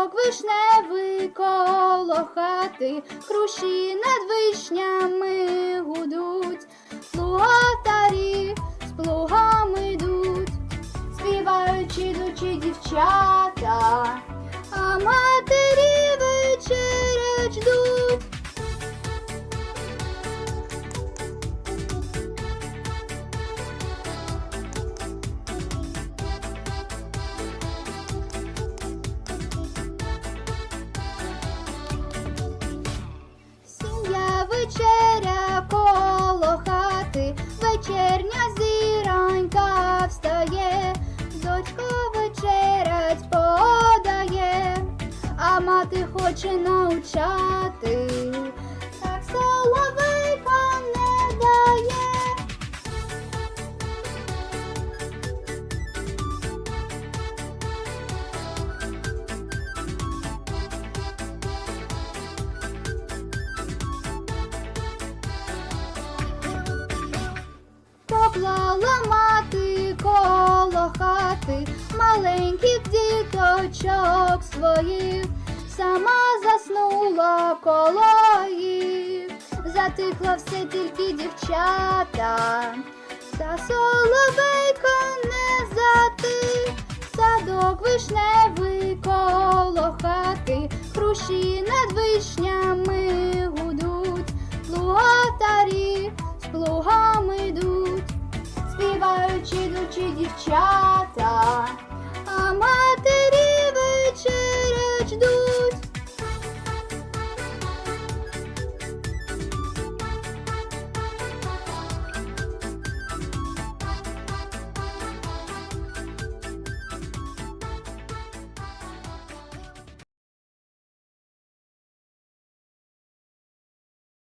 Садок вишневий коло хати, хрущі над вишнями гудуть, плугатарі з плугами йдуть, співаючи дочі дівчата, а матері хоче навчати, так соловейка не дає. Поклала мати коло хати маленьких діточок своїх, сама заснула коло їх, затихла все тільки дівчата, та соловейко не затих, садок вишневий коло хати, хрущі над вишнями гудуть, плугатарі з плугами йдуть, співаючи йдучі дівчата.